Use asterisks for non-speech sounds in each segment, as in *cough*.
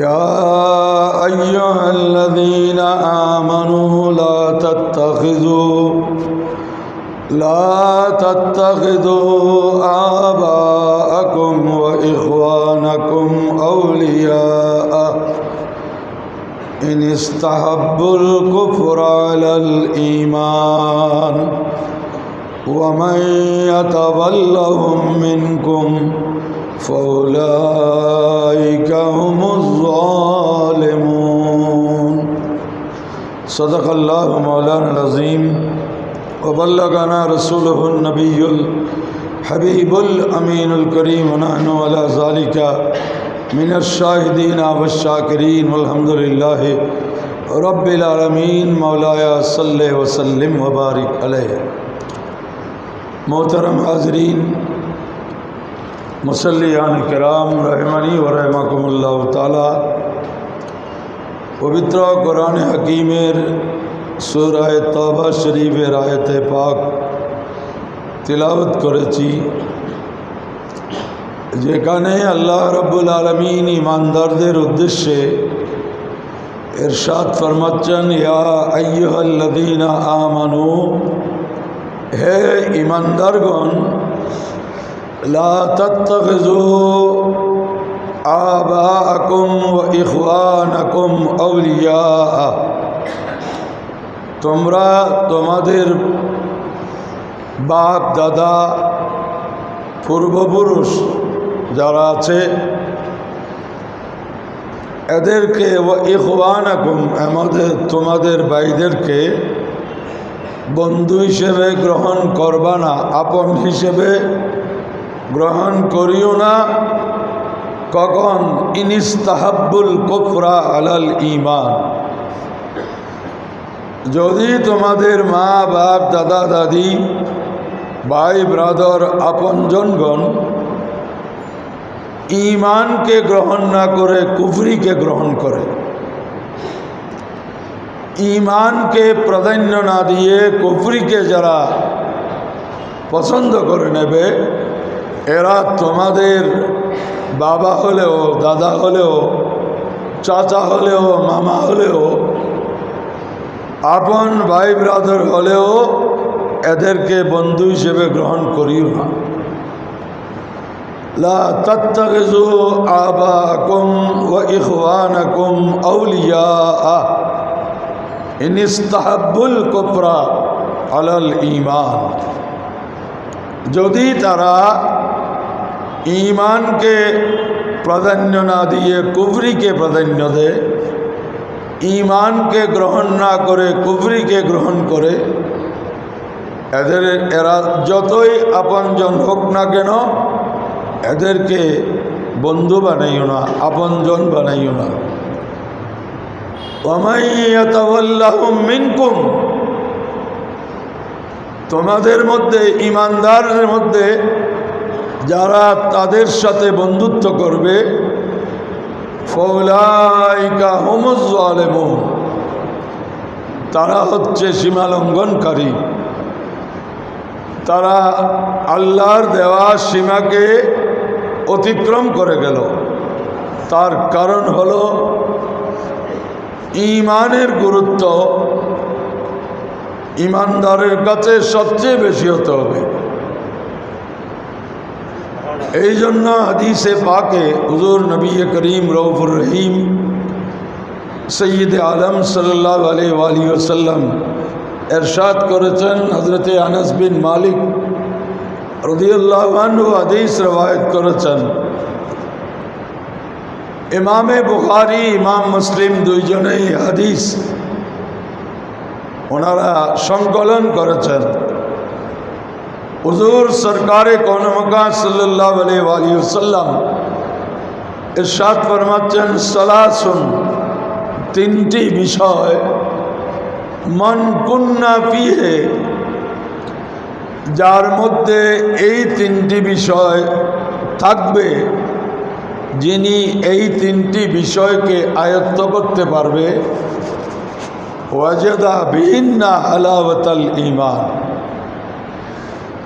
يا أيها الذين آمنوا لا تتخذوا لا تتخذوا آباءكم وإخوانكم أولياء إن استحبوا الكفر على الإيمان ومن يتولهم منكم فَأُولَئِكَ هُمُ الظَّالِمُونَ. صدق اللہ مولانا العظیم. وبلغنا رسوله النبی الحبیب الامین الکریم. ونحن ولا ذالک من الشاہدین والشاکرین. والحمد للہ رب العالمین. مولایا صلی وسلم وبارک علیہ. محترم حاضرین মুসল্লিয়ান কেরাম রহমানি ও রহমাকুমুল্লাহ তালা পবিত্র কোরআন হাকিমের সুরায় তবা শরীফের আয়তে পাক তিলাবত করেছি। যেখানে আল্লাহ রব্বুল আলমিন ইমানদারদের উদ্দেশ্যে এরশাদ ফরমাচ্ছেন, ইয়া আയ്য়ুহাল্লাদিনা আমানু, হে ইমানদারগণ তত্তখিজু আবাআকুম ওয়া ইখওয়ানাকুম আউলিয়া। তোমরা তোমাদের বাপ, দাদা, পূর্বপুরুষ যারা আছে, এদেরকে ও ইখওয়ানাকুম, আমাদের তোমাদের ভাইদেরকে বন্ধু হিসেবে গ্রহণ করবা না, আপন হিসেবে গ্রহণ করিও না। কখন? ইনিস্তাহাব্বুল কুফরা আলাল ইমান যদি তোমাদের মা, বাপ, দাদা, দাদি, ভাই, ব্রাদর, আপনজনগণ ইমানকে গ্রহণ না করে, কুফরিকে গ্রহণ করে ইমানকে প্রাধান্য না দিয়ে কুফরিকে যারা পছন্দ করে নেবে এরা তোমাদের বাবা হলেও, দাদা হলেও, চাচা হলেও, মামা হলেও, আপন ভাই ব্রাদার হলেও এদেরকে বন্ধু হিসেবে গ্রহণ করিও না। লা ওয়া যদি তারা ইমানকে প্রাধান্য না দিয়ে কুফরিকে প্রাধান্য দেয়, ইমানকে গ্রহণ না করে কুফরিকে গ্রহণ করে, এদের এরা যতই আপনজন হোক না কেন, এদেরকে বন্ধু বানাইও না, আপনজন বানাইও না। মিনকুম, তোমাদের মধ্যে ইমানদারের মধ্যে যারা তাদের সাথে বন্ধুত্ব করবে, ফৌলাইকা হোমজালেমন তারা হচ্ছে সীমালঙ্ঘনকারী। তারা আল্লাহর দেওয়া সীমাকে অতিক্রম করে গেল। তার কারণ হল, ইমানের গুরুত্ব ইমানদারের কাছে সবচেয়ে বেশি হতে হবে। এই জন্য হাদিসে পাকে হুজুর নবী করিম রৌফুর রহিম সৈয়দ আলম সাল্লাহ আলী ওসাল্লাম এরশাদ করেছেন হজরত আনস বিন মালিক রদিউল্লাহ হাদিস রবায়ত করেছেন। ইমামে বুখারি, ইমাম মুসলিম দুইজনেই হাদিস ওনারা সংকলন করেছেন। হুজুর সরকারে কৌনমকা সাল্লাহ আলিয়াল্লাম ইরশাদ ফরমাচ্ছেন সলাসুন তিনটি বিষয়। মন কুন্না পিহে যার মধ্যে এই তিনটি বিষয় থাকবে, যিনি এই তিনটি বিষয়কে আয়ত্ত করতে পারবে। ওয়াজেদা বিহিন্না হালাওয়াতাল ইমান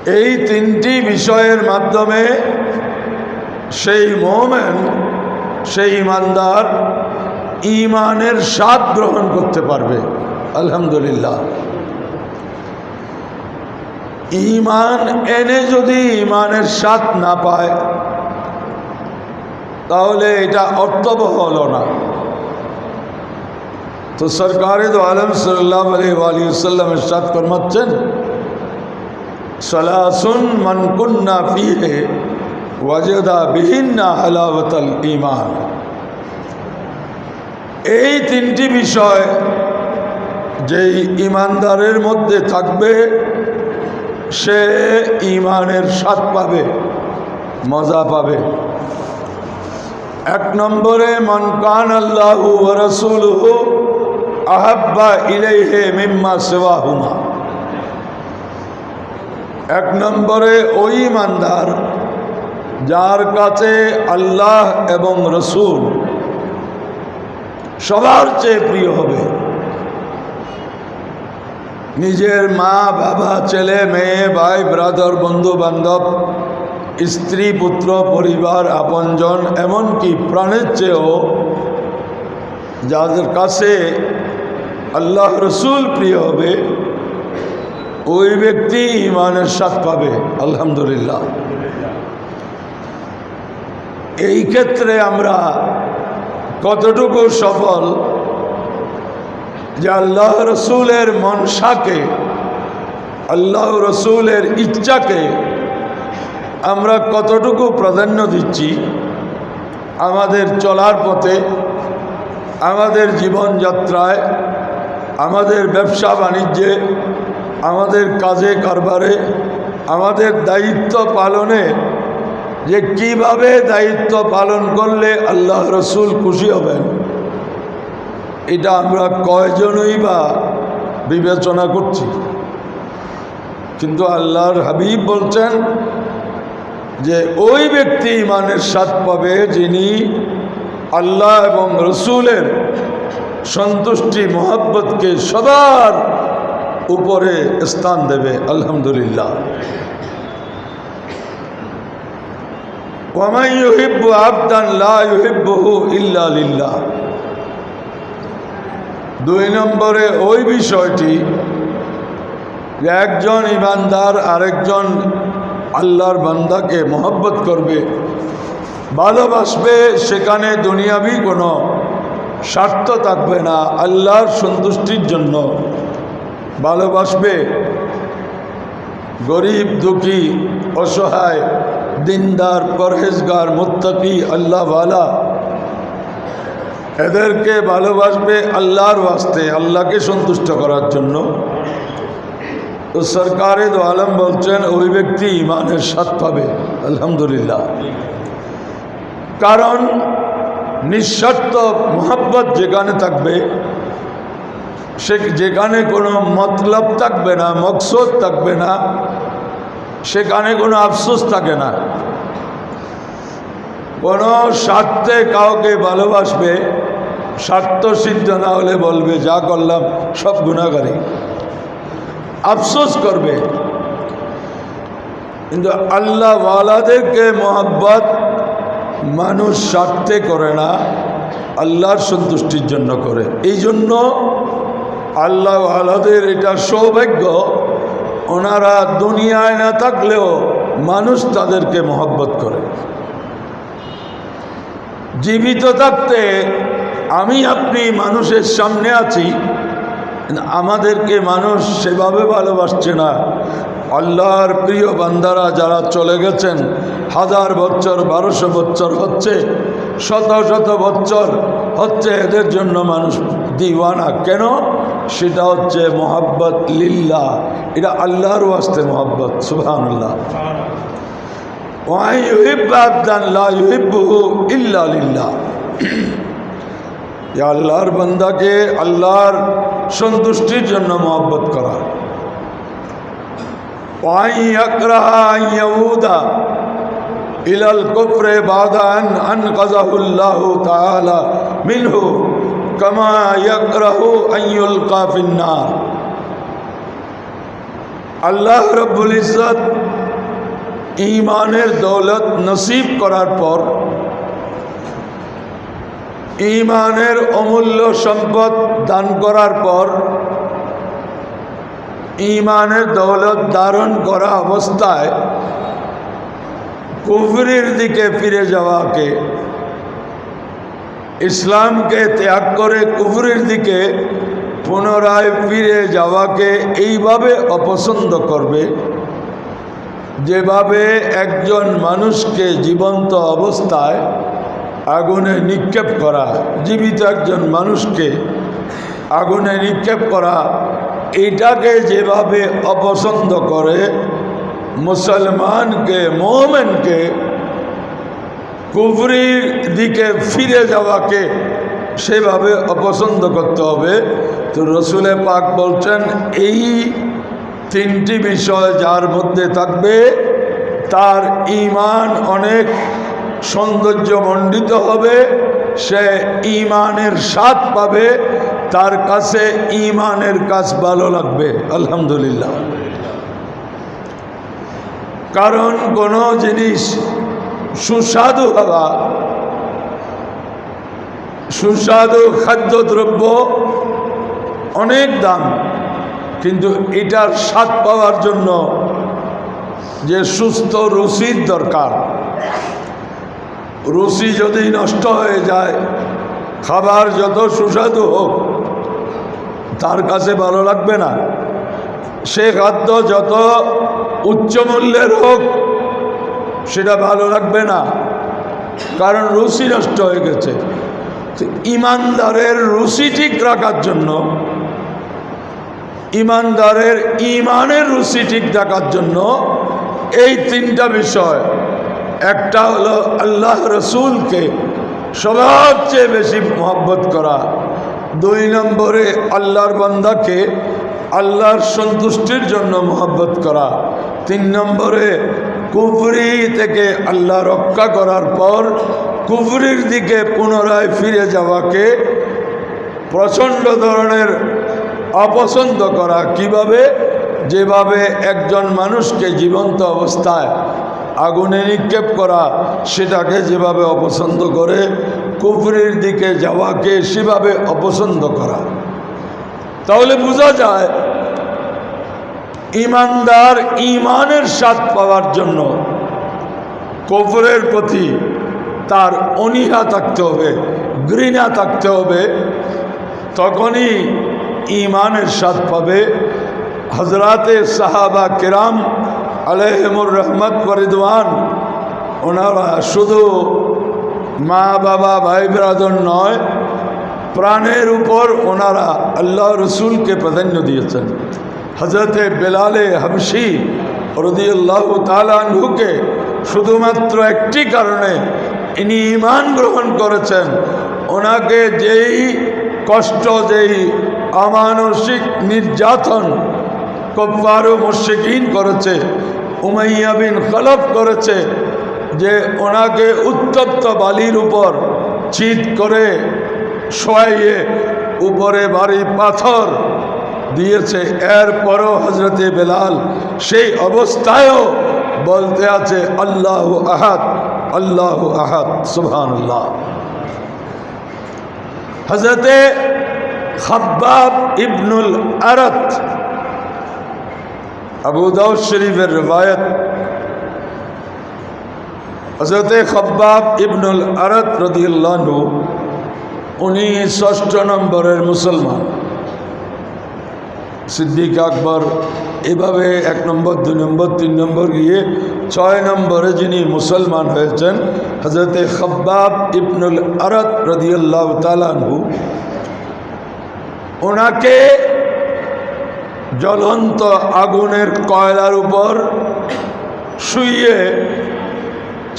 এই তিনটি বিষয়ের মাধ্যমে সেই মোমেন, সেই ইমানদার ইমানের স্বাদ গ্রহণ করতে পারবে। আলহামদুলিল্লাহ। ইমান এনে যদি ইমানের স্বাদ না পায়, তাহলে এটা অর্থবহ হলো না। তো সরকার তো আলম সাল্লাহ আলিয়াল্লাম সাদ ফরমাচ্ছেন। সলাসুন মনকুন্না ফিহে ওয়াজেদা বিহিন্না হালাবতাল ইমান এই তিনটি বিষয় যেই ইমানদারের মধ্যে থাকবে, সে ইমানের স্বাদ পাবে, মজা পাবে। এক নম্বরে মনকান আল্লাহু রসুলহু আহাব্বা ইলেহে মিম্মা সেওয়াহুমা। এক নম্বরে ওই ইমানদার যার কাছে আল্লাহ এবং রসুল সবার চেয়ে প্রিয় হবে। নিজের মা, বাবা, ছেলে, মেয়ে, ভাই ব্রাদার বন্ধু বান্ধব স্ত্রী, পুত্র, পরিবার, আপনজন, এমনকি প্রাণের চেয়েও যাদের কাছে আল্লাহ রসুল প্রিয় হবে ওই ব্যক্তি ইমানের স্বাদ পাবে, আলহামদুলিল্লাহ। এই ক্ষেত্রে আমরা কতটুকু সফল যে আল্লাহ রসুলের মনসাকে, আল্লাহ রসুলের ইচ্ছাকে আমরা কতটুকু প্রাধান্য দিচ্ছি, আমাদের চলার পথে, আমাদের জীবনযাত্রায়, আমাদের ব্যবসা বাণিজ্যে আমাদের কাজে, কারবারে, আমাদের দায়িত্ব পালনে, যে কীভাবে দায়িত্ব পালন করলে আল্লাহ রসুল খুশি হবেন, এটা আমরা কয়জনই বা বিবেচনা করছি। কিন্তু আল্লাহর হাবিব বলছেন যে, ওই ব্যক্তি ইমানের স্বাদ পাবে যিনি আল্লাহ এবং রসুলের সন্তুষ্টি, মোহাব্বতকে সবার উপরে স্থান দেবে, আলহামদুলিল্লাহ। ওয়ামাই আবদান, লা ইল্লা দুই নম্বরে ওই বিষয়টি একজন ইমানদার আরেকজন আল্লাহর বান্দাকে মহব্বত করবে, ভালোবাসবে, সেখানে দুনিয়াবি কোনো স্বার্থ থাকবে না, আল্লাহর সন্তুষ্টির জন্য। ভালোবাসবে। গরিব, দুঃখী, অসহায়, দিনদার, পরহেজগার, মুত্তাকি, আল্লাহওয়ালা, এদেরকে ভালোবাসবে আল্লাহর ওয়াস্তে, আল্লাহকে সন্তুষ্ট করার জন্য। তো সরকারে তো আলম বলছেন, ওই ব্যক্তি ইমানের স্বাদ পাবে। আলহামদুলিল্লাহ। কারণ নিঃস্বার্থ মোহাব্বত যেখানে থাকবে সে যেখানে কোনো মতলব থাকবে না, মকসদ থাকবে না সেখানে কোনো আফসোস থাকে না। কোনো স্বার্থে কাউকে ভালোবাসবে, স্বার্থ সিদ্ধ না হলে বলবে, যা করলাম সব গুণাগারী। আফসোস করবে। কিন্তু আল্লাহ ওয়ালাদেরকে মোহাব্বত মানুষ স্বার্থে করে না, আল্লাহর সন্তুষ্টির জন্য করে। এই জন্য আল্লাহ আলাদের এটা সৌভাগ্য। ওনারা দুনিয়ায় না থাকলেও মানুষ তাদেরকে মহব্বত করে। জীবিত থাকতে আমি আপনি মানুষের সামনে আছি আমাদেরকে মানুষ সেভাবে ভালোবাসছে না। আল্লাহর প্রিয় বান্দারা যারা চলে গেছেন, হাজার বছর, বারোশো বছর হচ্ছে, শত শত বছর হচ্ছে, এদের জন্য মানুষ দিওয়ানা। কেন? সেটা হচ্ছে মোহাব্বত লিল্লা। এটা আল্লাহর ওয়াস্তে মোহাব্বত সুবাহ লিল্লাহ। *clears throat* আল্লাহর বান্দাকে আল্লাহর সন্তুষ্টির জন্য মহব্বত করা। ইলাল কুফরে বাদান আন কাজাহুল্লাহ তাআলা মিনহু। কামা ইয়াকরাহু আইয়ুল কাফিন্নার আল্লাহ রব্বুল ইজ্জত ইমানের দৌলত নসিব করার পর ইমানের অমূল্য সম্পদ দান করার পর ইমানের দৌলত ধারণ করা অবস্থায় কুফরির দিকে ফিরে যাওয়াকে ইসলামকে ত্যাগ করে কুফরির দিকে পুনরায় ফিরে যাওয়াকে এইভাবে অপছন্দ করবে? যেভাবে একজন মানুষকে জীবন্ত অবস্থায় আগুনে নিক্ষেপ করা, জীবিত একজন মানুষকে আগুনে নিক্ষেপ করা, এটাকে যেভাবে অপছন্দ করে, মুসলমানকে, মোমেনকে কুফরির দিকে ফিরে যাওয়াকে সেভাবে অপছন্দ করতে হবে। তো রসুলে পাক বলছেন, এই তিনটি বিষয় যার মধ্যে থাকবে, তার ইমান অনেক সৌন্দর্যমণ্ডিত হবে, সে ইমানের স্বাদ পাবে, তার কাছে ইমানের কাজ ভালো লাগবে। আলহামদুলিল্লাহ। কারণ কোনো জিনিস সুস্বাদু হওয়া সুস্বাদু খাদ্যদ্রব্য অনেক দাম, কিন্তু এটার স্বাদ পাওয়ার জন্য যে সুস্থ রুচির দরকার। রুচি যদি নষ্ট হয়ে যায়, খাবার যত সুস্বাদু হোক, তার কাছে ভালো লাগবে না। সে খাদ্য যত উচ্চ মূল্যের হোক সেটা ভালো লাগবে না। কারণ রুচি নষ্ট হয়ে গেছে। ইমানদারের রুচি ঠিক রাখার জন্য, ইমানদারের ইমানের রুচি ঠিক রাখার জন্য এই তিনটা বিষয়। একটা হলো আল্লাহ রসুলকে সবচেয়ে বেশি মহব্বত করা। দুই নম্বরে আল্লাহর বান্দাকে আল্লাহর সন্তুষ্টির জন্য মহব্বত করা। তিন নম্বরে কুফরি থেকে আল্লাহ রক্ষা করার পর কুফরির দিকে পুনরায় ফিরে যাওয়াকে প্রচণ্ড ধরনের অপছন্দ করা। কীভাবে? যেভাবে একজন মানুষকে জীবন্ত অবস্থায় আগুনে নিক্ষেপ করা, সেটাকে যেভাবে অপছন্দ করে কুফরির দিকে যাওয়াকে সেভাবে অপছন্দ করা। তাহলে বোঝা যায় ইমানদার ইমানের স্বাদ পাওয়ার জন্য কফরের প্রতি তার অনীহা থাকতে হবে, ঘৃণা থাকতে হবে, তখনই ইমানের স্বাদ পাবে। হজরাতে সাহাবা কেরাম আলহমুর রহমত ফরিদওয়ান ওনারা শুধু মা, বাবা, ভাই, ব্রাদর নয়, প্রাণের উপর ওনারা আল্লাহ রসুলকে প্রাধান্য দিয়েছেন। হজরতে বেলালে হাবসি রদিয়াল্লাহ তালুকে শুধুমাত্র একটি কারণে ইনি ইমান গ্রহণ করেছেন। ওনাকে যেই কষ্ট, যেই অমানসিক নির্যাতন কব্বারু মুশিকিন করেছে, উমাইয়া বিন খলফ করেছে, যে ওনাকে উত্তপ্ত বালির উপর চিত করে শোয়াইয়ে উপরে বাড়ি পাথর দিয়েছে। এরপরও হজরতে বেলাল সেই অবস্থায়ও বলতে আছে, আল্লাহ আহাদ আল্লাহ আহাদ, সুবহানাল্লাহ। হজরতে খাব্বাব ইবনুল আরত আবু দাউদ শরীফের রবায়ত হজরতে খব্বাব ইবনুল আরত রদিউল্লাহু উনি ষষ্ঠ নম্বরের মুসলমান। সিদ্দিক আকবর, এভাবে এক নম্বর দুই নম্বর, তিন নম্বর গিয়ে ছয় নম্বরে যিনি মুসলমান হয়েছেন হজরতে খব্বাব ইবনুল আরত রদিউল্লাহ তালানহু ওনাকে জ্বলন্ত আগুনের কয়লার উপর শুইয়ে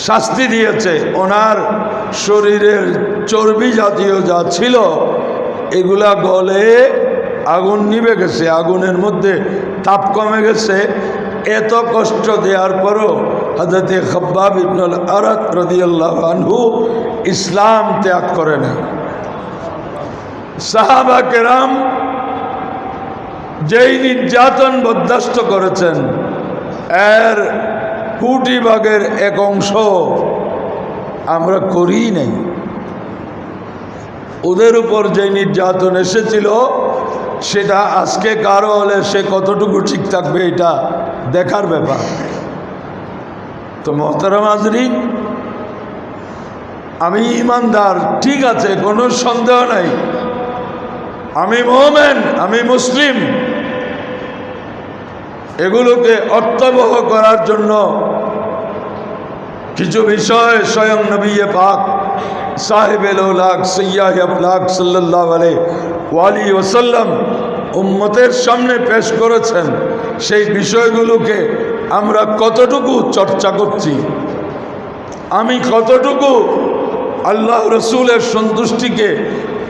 শাস্তি দিয়েছে। ওনার শরীরের চর্বি জাতীয় যা ছিল, এগুলা গলে আগুন নিভে গেছে, আগুনের মধ্যে তাপ কমে গেছে। এত কষ্ট দেওয়ার পরও হাজরতে খব্বাব ইবনুল আরত রদিয়াল্লাহ আনহু ইসলাম ত্যাগ করে না। সাহাবা কেরাম যেই নির্যাতন বরদাস্ত করেছেন, এর কোটি ভাগের এক অংশ আমরা করি নাই। ওদের উপর যে নির্যাতন এসেছিল সেটা আজকে কারও হলে সে কতটুকু ঠিক থাকবে এটা দেখার ব্যাপার। তো মহতারাম আজরি আমি ইমানদার, ঠিক আছে, কোনো সন্দেহ নাই। আমি মোমেন, আমি মুসলিম। এগুলোকে অর্থবহ করার জন্য কিছু বিষয় স্বয়ং নবী পাক সাহেব লাখ সৈয়াহ লাখ সাল্লাহ আলে ওয়ালি ওসাল্লাম উম্মতের সামনে পেশ করেছেন। সেই বিষয়গুলোকে আমরা কতটুকু চর্চা করছি? আমি কতটুকু আল্লাহ রসুলের সন্তুষ্টিকে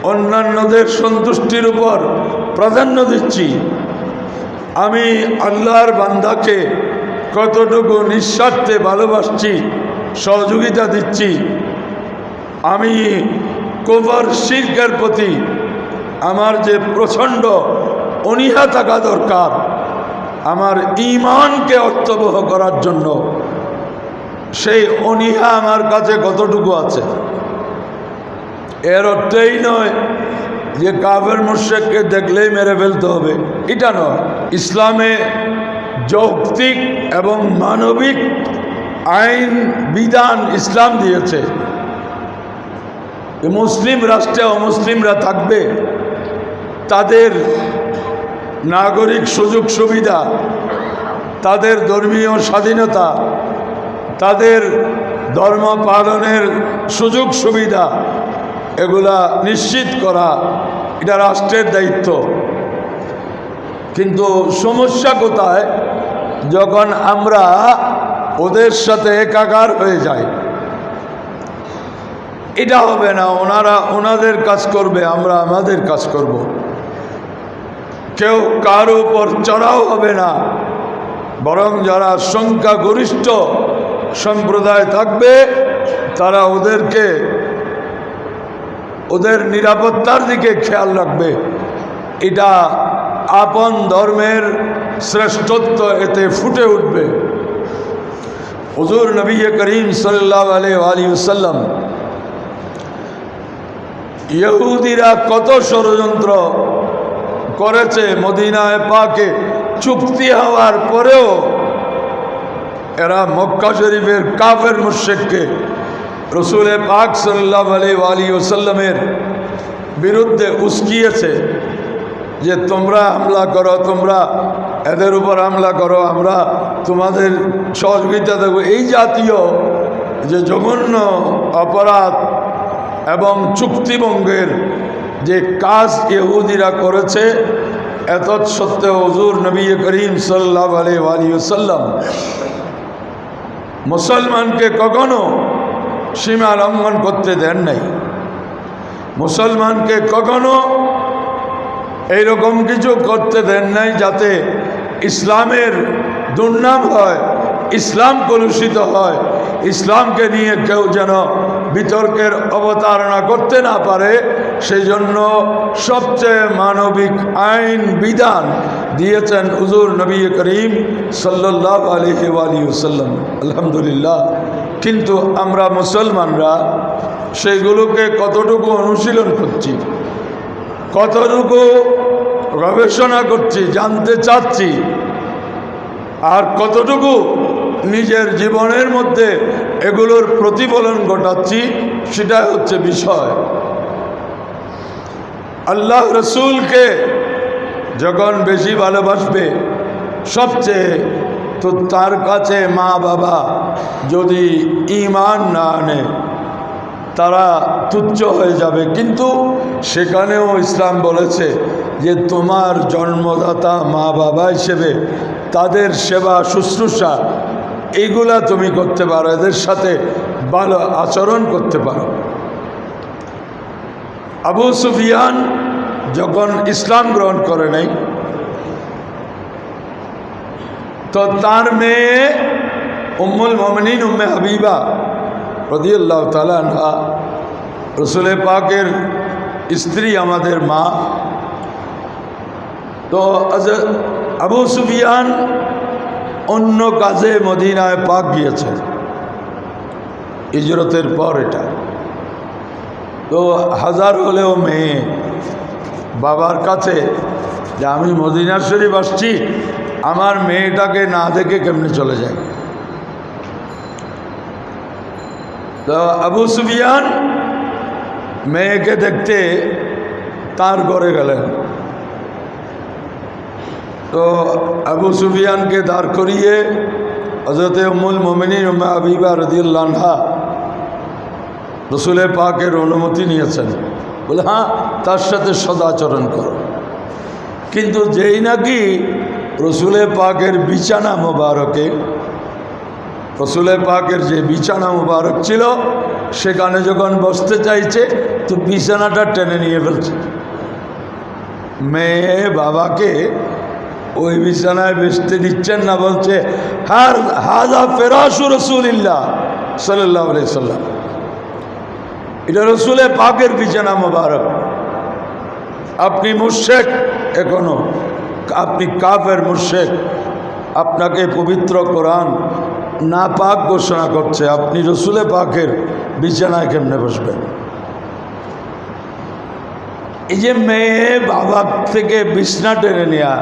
অন্যান্যদের সন্তুষ্টির উপর প্রাধান্য দিচ্ছি? আমি আল্লাহর বান্দাকে কতটুকু নিঃস্বার্থে ভালোবাসছি, সহযোগিতা দিচ্ছি আমি কোভার শিল্পের প্রতি আমার যে প্রচণ্ড অনীহা থাকা দরকার, আমার ইমানকে অর্থবহ করার জন্য সেই অনীহা আমার কাছে কতটুকু আছে? এর অর্থই নয় যে কাফের মুর্শেককে দেখলেই মেরে ফেলতে হবে। এটা নয়। ইসলামে যৌক্তিক এবং মানবিক আইন, বিধান ইসলাম দিয়েছে। মুসলিম রাষ্ট্রে অমুসলিমরা থাকবে, তাদের নাগরিক সুযোগ সুবিধা, তাদের ধর্মীয় স্বাধীনতা, তাদের ধর্ম পালনের সুযোগ সুবিধা, এগুলা নিশ্চিত করা এটা রাষ্ট্রের দায়িত্ব। কিন্তু সমস্যা কোথায়? যখন আমরা ওদের সাথে একাকার হয়ে যাই এটা হবে না, ওনারা, ওনাদের কাজ করবে, আমরা আমাদের কাজ করব। কেউ কার উপর চড়াও হবে না, বরং যারা সংখ্যাগরিষ্ঠ সম্প্রদায় থাকবে, তারা ওদেরকে, ওদের নিরাপত্তার দিকে খেয়াল রাখবে এটা আপন ধর্মের শ্রেষ্ঠত্ব এতে ফুটে উঠবে হুজুর নবী করিম সাল্লাহ আলী সাল্লাম ইহুদিরা কত ষড়যন্ত্র করেছে মদিনায় পাকে। চুক্তি হওয়ার পরেও এরা মক্কা শরীফের কাফের মুশেককে রসুলে পাক সাল্লাহ আলী আলী ওসাল্লামের বিরুদ্ধে উস্কিয়েছে যে, তোমরা হামলা করো, তোমরা এদের উপর হামলা করো, আমরা তোমাদের সহযোগিতা দেবো। এই জাতীয় যে জঘন্য অপরাধ এবং চুক্তিভঙ্গের যে কাজ ইহুদিরা করেছে এত সত্ত্বেও হজুর নবী করিম সাল্লাহ আলী আলী সাল্লাম মুসলমানকে কখনো সীমা লঙ্ঘন করতে দেন নাই। মুসলমানকে কখনো এইরকম কিছু করতে দেন নাই যাতে ইসলামের দুর্নাম হয়, ইসলাম কলুষিত হয়, ইসলামকে নিয়ে কেউ যেন বিতর্কের অবতারণা করতে না পারে সেই জন্য সবচেয়ে মানবিক আইন বিধান দিয়েছেন হুজুর নবী করিম সাল্লাহ আলহি আলিউসাল্লাম আলহামদুলিল্লাহ। কিন্তু আমরা মুসলমানরা সেইগুলোকে কতটুকু অনুশীলন করছি, কতটুকু গবেষণা করছি, জানতে চাচ্ছি, আর কতটুকু নিজের জীবনের মধ্যে এগুলোর প্রতিফলন ঘটাচ্ছি, সেটাই হচ্ছে বিষয়। আল্লাহ রসুলকে যখন বেশি ভালোবাসবে, সবচেয়ে তো তার কাছে মা বাবা যদি ইমান না আনে, তারা তুচ্ছ হয়ে যাবে। কিন্তু সেখানেও ইসলাম বলেছে যে তোমার জন্মদাতা মা বাবা হিসেবে তাদের সেবা শুশ্রূষা এইগুলা তুমি করতে পারো, এদের সাথে ভালো আচরণ করতে পারো। আবু সুফিয়ান যখন ইসলাম গ্রহণ করে নাই, তো তার মেয়ে উম্মুল মমিন উম্মে হাবিবা রদিয়াল্লাহ তালা রসুল পাকের স্ত্রী আমাদের মা। তো আবু সুফিয়ান অন্য কাজে মদিনায় পাক গিয়েছে। ইজরতের পর এটা। তো হাজার হলেও মেয়ে বাবার কাছে যে আমি মদিনার শরীফ আসছি, আমার মেয়েটাকে না দেখে কেমনে চলে যায়? তো আবু সুফিয়ান মেয়েকে দেখতে তার ঘরে গেলেন। তো আবু সুফিয়ানকে দাঁড় করিয়ে হজরত উম্মুল মোমিনিন উম্মা আবিবা রদিউল্লাহা রসুলের পাকের অনুমতি নিয়েছেন। বলে হ্যাঁ তার সাথে সদাচরণ করো। কিন্তু যেই নাকি রসুলে পাকের বিছানা মোবারকে রসুলে পাকের যে বিছানা মোবারক ছিল, সেখানে যখন বসতে চাইছে, তো বিছানাটা টেনে নিয়ে ফেলছে। মেয়ে বাবাকে ওই বিছানায় বেসতে দিচ্ছেন না, বলছে, হার, হাজা ফেরাসু রসুলিল্লাহ সাল্লাহ সাল্লাম। এটা রসুলের পাকের বিছানা মোবারক। আপনি মুর্শেক এখনও, আপনি কাফের মুর্শেক আপনাকে পবিত্র কোরআন না পাক ঘোষণা করছে, আপনি রসুলে পাকের বিছানায় কেমনে বসবেন? এই যে মেয়ে বাবার থেকে বিছনা টেনে নেওয়া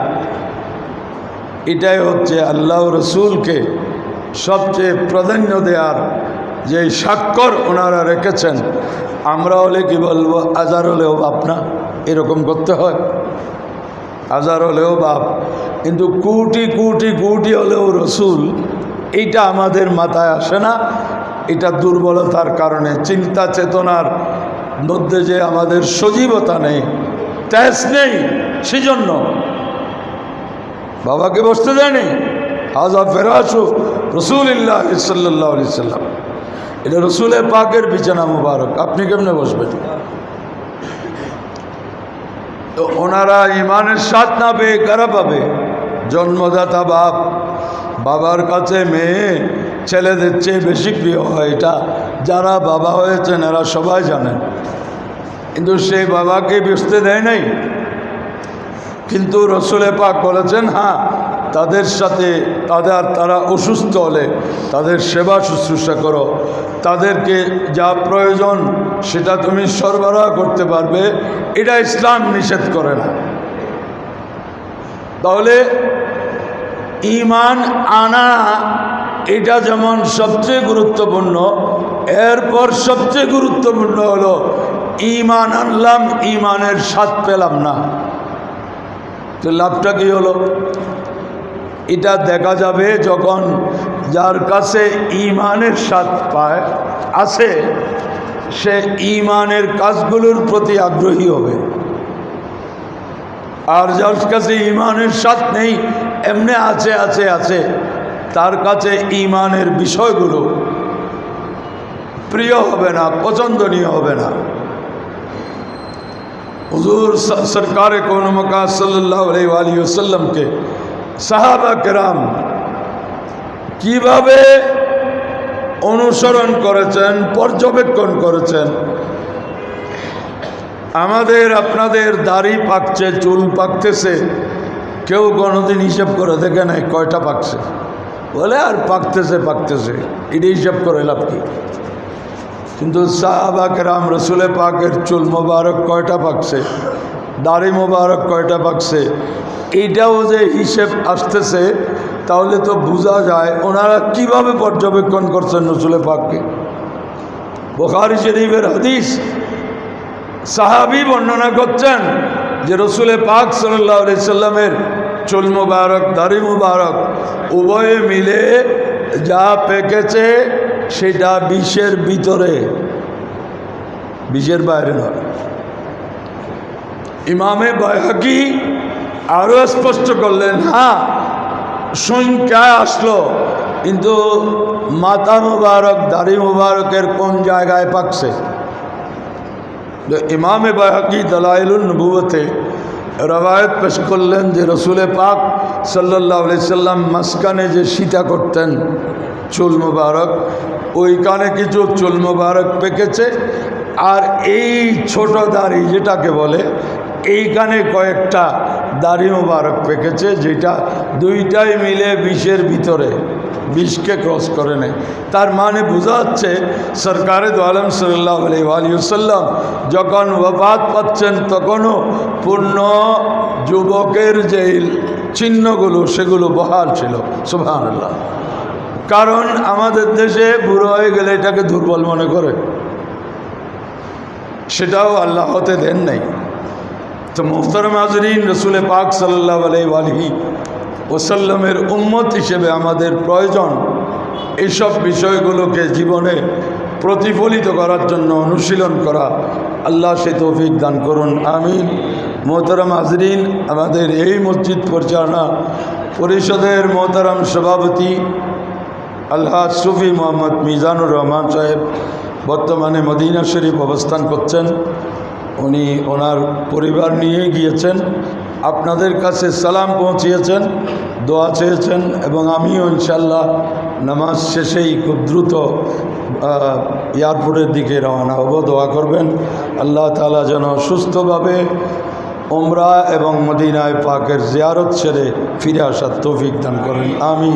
এটাই হচ্ছে আল্লাহ রসুলকে সবচেয়ে প্রাধান্য দেওয়ার যে স্বাক্ষর ওনারা রেখেছেন। আমরা হলে কি বলব, আজার হলেও বাপ না, এরকম করতে হয়। আজার হলেও বাপ, কিন্তু কুটি কুটি কুটি হলেও রসুল, এইটা আমাদের মাথায় আসে না। এটা দুর্বলতার কারণে, চিন্তা চেতনার মধ্যে যে আমাদের সজীবতা নেই ট্যাস নেই, সেজন্য বাবাকে বসতে দেয়নি। হাজা ফেরাসু রসুল ইল্লাহ সাল্লাহ সাল্লাম। এটা রসুলের পাকের বিছানা মুবারক। আপনি কেমনে বসবেন? তো ওনারা ইমানের স্বাদ না পেয়ে কারা পাবে। জন্মদাতা বাপ, বাবার কাছে মেয়ে, ছেলেদের চেয়ে বেশি প্রিয় হয় এটা। যারা বাবা হয়েছেন, এরা সবাই জানেন। কিন্তু সেই বাবাকে বসতে দেয় নাই। কিন্তু রসুলে পাক বলেছেন হ্যাঁ তাদের সাথে তাদের তারা অসুস্থ হলে তাদের সেবা শুশ্রূষা করো। তাদেরকে যা প্রয়োজন সেটা তুমি সরবরাহ করতে পারবে। এটা ইসলাম নিষেধ করে না। তাহলে ইমান আনা, এটা যেমন সবচেয়ে গুরুত্বপূর্ণ, এরপর সবচেয়ে গুরুত্বপূর্ণ হলো, ইমান আনলাম, ইমানের স্বাদ পেলাম না। তো লাভটা কি হলো? এটা দেখা যাবে যখন যার কাছে ইমানের স্বাদ পায় আছে সে ইমানের কাজগুলোর প্রতি আগ্রহী হবে। আর যার কাছে ইমানের স্বাদ নেই, এমনি আছে আছে আছে, তার কাছে ইমানের বিষয়গুলো প্রিয় হবে না, পছন্দনীয় হবে না। হুজুর সরকার কোন মকা সাল্লাহ আলী ওসাল্লামকে সাহাবা কেরাম কীভাবে অনুসরণ করেছেন, পর্যবেক্ষণ করেছেন? আমাদের, আপনাদের দাড়ি পাকছে, চুল পাকতেছে, কেউ কোনোদিন হিসেব করে দেখে নাই কয়টা পাকছে। বলে আর পাকতেছে পাকতেছে এটা হিসাব করে লাভ কি? কিন্তু সাহাবাক রাম রসুলে পাকের চুল মোবারক কয়টা পাকছে? দাড়ি মোবারক কয়টা পাকছে? এইটাও যে হিসেব আসতেছে, তাহলে তো বোঝা যায় ওনারা কীভাবে পর্যবেক্ষণ করছেন রসুলে পাককে। বোখারি শরীফের হাদিস, সাহাবি বর্ণনা করছেন যে রসুলে পাক সাল্লাহ সাল্লামের চুল মুবারক, দাড়ি মুবারক উভয়ে মিলে যা পেকেছে সেটা বিষের ভিতরে। বিষের বাইরে নয়। ইমামে বয়াকি আরও স্পষ্ট করলেন হ্যাঁ সংখ্যায় আসলো, কিন্তু মাতা মুবারক, দাড়ি মুবারকের কোন জায়গায় পাকছে? ইমামে বাহাকি দলাইলুল নবুয়তে রবায়ত পেশ করলেন যে রসুলে পাক সাল্লাহ সাল্লাম মাসকানে যে সীতা করতেন চুল মুবারক, ওইখানে কিছু চুল মুবারক পেকেছে। আর এই ছোট দাড়ি যেটাকে বলে, এইখানে কয়েকটা দাড়ি মুবারক পেকেছে, যেটা দুইটাই মিলে বিষের ভিতরে, বিশকে ক্রস করে নেয়। তার মানে বোঝা যাচ্ছে, সরকারে দো আলম সাল্লাহ আলিয়াল্লাম যখন ওফাত পাচ্ছেন, তখনও পূর্ণ যুবকের যে চিহ্নগুলো, সেগুলো বহাল ছিল। আল্লাহ কারণ আমাদের দেশে বুড়ো হয়ে গেলে এটাকে দুর্বল মনে করে। সেটাও আল্লাহ হতে দেন নাই। তো মুফতারম হাজরিন রসুল পাক সাল্লাহ ওসাল্লামের উম্মত হিসেবে আমাদের প্রয়োজন এইসব বিষয়গুলোকে জীবনে প্রতিফলিত করার জন্য অনুশীলন করা। আল্লাহ সে তৌফিক দান করুন, আমিন। মোহতারাম হাজরিন, আমাদের এই মসজিদ পরিচালনা পরিষদের মোহতারাম সভাপতি আল্লাহ সুফি মোহাম্মদ মিজানুর রহমান সাহেব বর্তমানে মদিনা শরীফ অবস্থান করছেন। উনি ওনার পরিবার নিয়ে গিয়েছেন। আপনাদের কাছে সালাম পৌঁছিয়েছেন, দোয়া চেয়েছেন এবং আমিও ইনশাল্লাহ নামাজ শেষেই খুব দ্রুত এয়ারপোর্টের দিকে রওনা হব। দোয়া করবেন। আল্লাহ তালা যেন সুস্থভাবে ওমরা এবং মদিনায় পাকের জিয়ারত ছেড়ে ফিরে আসার তৌফিক দান করেন। আমি